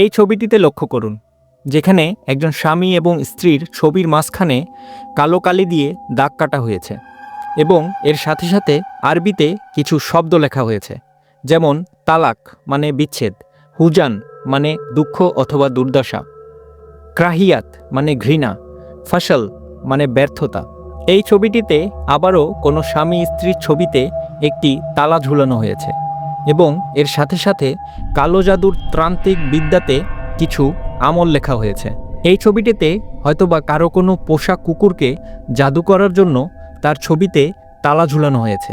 এই ছবিটিতে লক্ষ্য করুন, যেখানে একজন স্বামী এবং স্ত্রীর ছবির মাঝখানে কালো কালি দিয়ে দাগ কাটা হয়েছে এবং এর সাথে সাথে আরবিতে কিছু শব্দ লেখা হয়েছে, যেমন তালাক মানে বিচ্ছেদ, হুজান মানে দুঃখ অথবা দুর্দশা, ক্রাহিয়াত মানে ঘৃণা ফসল মানে ব্যর্থতা। এই ছবিটিতে আবারও কোনো স্বামী স্ত্রীর ছবিতে একটি তালা ঝুলানো হয়েছে। এবং এর সাথে সাথে কালো জাদুর ত্রান্তিক বিদ্যাতে কিছু আমল লেখা হয়েছে। এই ছবিটিতে হয়তোবা কারও কোনো পোষা কুকুরকে জাদু করার জন্য তার ছবিতে তালা ঝুলানো হয়েছে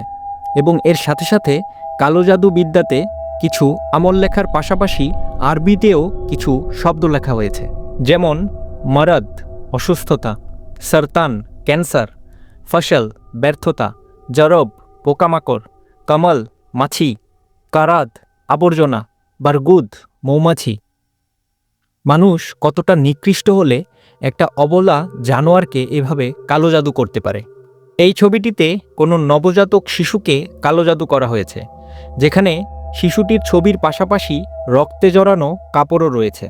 এবং এর সাথে সাথে কালো জাদু বিদ্যাতে কিছু আমল লেখার পাশাপাশি আরবিতেও কিছু শব্দ লেখা হয়েছে। যেমন, মরদ, অসুস্থতা, সরতান, ক্যান্সার, ফসল, ব্যর্থতা, জরব, পোকামাকড়, কমল, মাছি কারাদ আবর্জনা, বারগুদ, মৌমাছি। মানুষ কতটা নিকৃষ্ট হলে একটা অবলা জানোয়ারকে এভাবে কালো জাদু করতে পারে। এই ছবিটিতে কোনো নবজাতক শিশুকে কালো জাদু করা হয়েছে, যেখানে শিশুটির ছবির পাশাপাশি রক্তে জড়ানো কাপড়ও রয়েছে।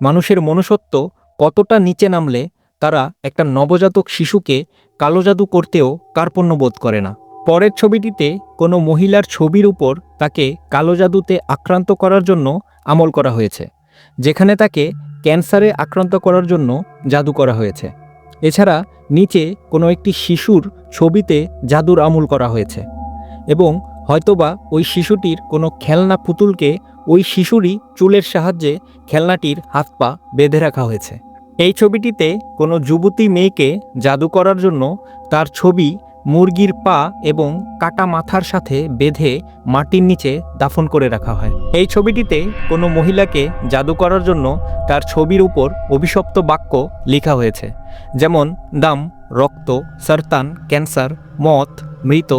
মানুষের মনুষ্যত্ব কতটা নিচে নামলে তারা একটা নবজাতক শিশুকে কালো জাদু করতেও কার্পণ্য বোধ করে না। পরের ছবিটিতে কোনো মহিলার ছবির উপর তাকে কালো জাদুতে আক্রান্ত করার জন্য আমল করা হয়েছে, যেখানে তাকে ক্যান্সারে আক্রান্ত করার জন্য জাদু করা হয়েছে। এছাড়া নিচে কোনো একটি শিশুর ছবিতে জাদুর আমল করা হয়েছে এবং হয়তোবা ওই শিশুটির কোনো খেলনা পুতুলকে ওই শিশুরই চুলের সাহায্যে খেলনাটির হাত পা বেঁধে রাখা হয়েছে। এই ছবিটিতে কোনো যুবতী মেয়েকে জাদু করার জন্য তার ছবি মুরগির পা এবং কাটা মাথার সাথে বেঁধে মাটির নিচে দাফন করে রাখা হয়। এই ছবিটিতে কোনো মহিলাকে জাদু করার জন্য তার ছবির উপর অভিশপ্ত বাক্য লেখা হয়েছে, যেমন দাম, রক্ত, সরতান, ক্যান্সার মত মৃত।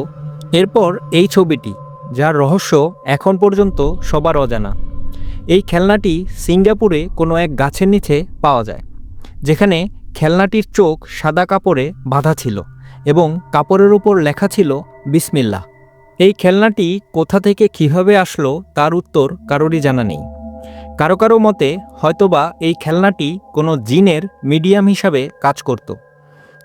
এরপর এই ছবিটি, যার রহস্য এখন পর্যন্ত সবার অজানা। এই খেলনাটি সিঙ্গাপুরে কোনো এক গাছের নিচে পাওয়া যায়, যেখানে খেলনাটির চোখ সাদা কাপড়ে বাঁধা ছিল। এবং কাপড়ের উপর লেখা ছিল বিসমিল্লা এই খেলনাটি কোথা থেকে কীভাবে আসলো তার উত্তর কারোরই জানা নেই। কারও কারও মতে, হয়তোবা এই খেলনাটি কোনো জিনের মিডিয়াম হিসাবে কাজ করত,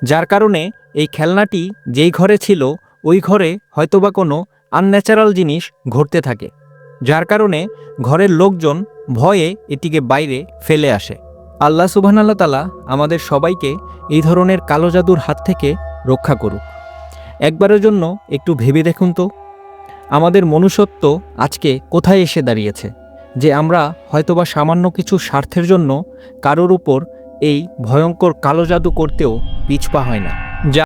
যার কারণে এই খেলনাটি যেই ঘরে ছিল, ওই ঘরে হয়তোবা কোনো আনন্যাচারাল জিনিস ঘটতে থাকে, যার কারণে ঘরের লোকজন ভয়ে এটিকে বাইরে ফেলে আসে। আল্লাহ সুবহানাল্লাহ তালা আমাদের সবাইকে এই ধরনের কালো জাদুর হাত থেকে রক্ষা করুক। একবারের জন্য একটু ভেবে দেখুন তো। আমাদের মনুষ্যত্ব আজকে কোথায় এসে দাঁড়িয়েছে? যে আমরা হয়তোবা সামান্য কিছু স্বার্থের জন্য কারোর উপর এই ভয়ঙ্কর কালো জাদু করতেও পিছপা হয় না।